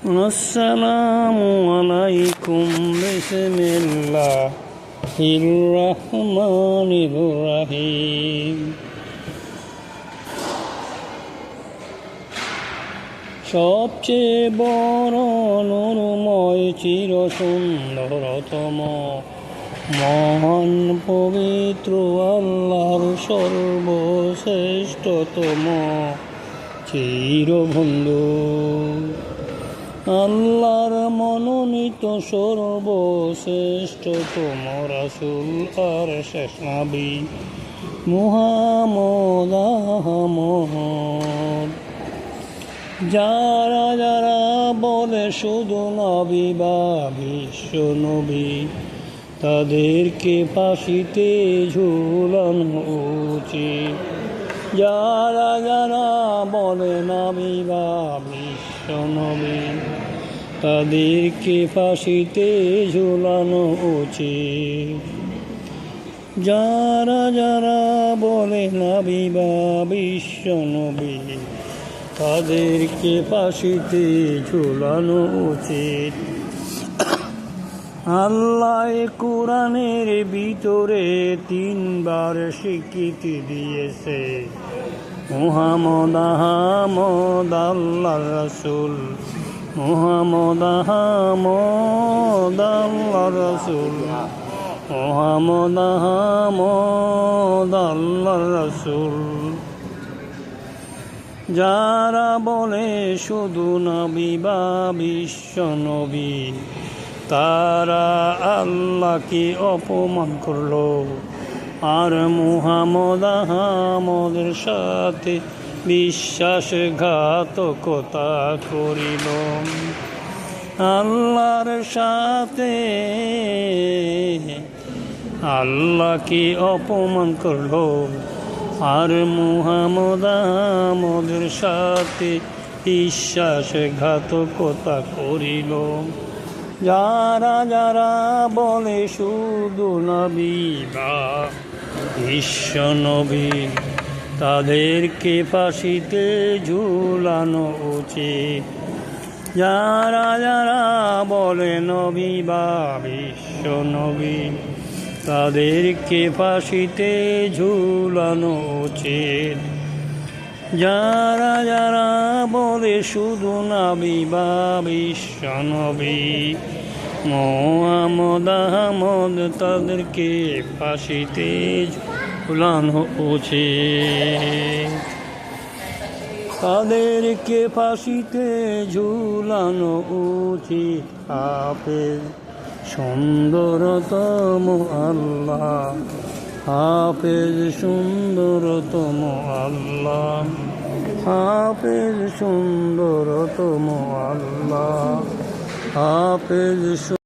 আসসালামু আলাইকুম বিসমিল্লাহ রহমানির রাহিম। সবচেয়ে বড় নুরময় চির সুন্দরতম মহান, পবিত্র, আল্লাহর সর্বশ্রেষ্ঠতম চিরবন্ধু। আল্লাহর মনোনীত সর্বশ্রেষ্ঠতম রাসুল আর শেষ নাবি মুহাম্মদ যারা যারা বলে শুধু নবী বা বিশ্ব নবী, তাদেরকে ফাঁসিতে ঝুলানো উচিত। যারা যারা বলে নবী বা নবী তাদেরকে ফাঁসিতে ঝুলানো উচিত। যারা যারা বলে নবী বা বিশ্ব নবী তাদেরকে ফাঁসিতে ঝুলানো উচিত। আল্লাহ কোরআনের ভিতরে তিনবার স্বীকৃতি দিয়েছে। মুহাম্মদ আহমদ আল্লাহ রসুল। মুহাম্মদ আহমদ আল্লাহ রসুল। মুহাম্মদ আহমদ আল্লাহ রসুল। যারা বলে শুধু নবী বা বিশ্ব নবী, তারা আল্লাহকে অপমান করল। আর মুহাম্মদ আহমদের সাথে বিশ্বাসঘাতকতা করিল। আল্লাহর সাথে আল্লাহকে অপমান করল? আর মুহাম্মদ আহমদের সাথে বিশ্বাসঘাতকতা করিল। যারা যারা বলে শুধু নবী বা বিশ্ব নবী তাদেরকে ফাঁসিতে ঝুলানো উচিত। যারা যারা বলে নবী বা বিশ্ব নবী তাদেরকে ফাঁসিতে ঝুলানো উচিত। যারা যারা বলে শুধু নাবি বা বিশ্ব নবী মোহাম্মদ আহমদ তাদেরকে ফাঁসিতে ঝুলানো উচিত তাদেরকে ফাঁসিতে ঝুলানো উচিত হাফেজ সুন্দরতম আল্লাহ। হাফেজ সুন্দরতম আল্লাহ। হাফেজ সুন্দরতম আল্লাহ। হাফেজ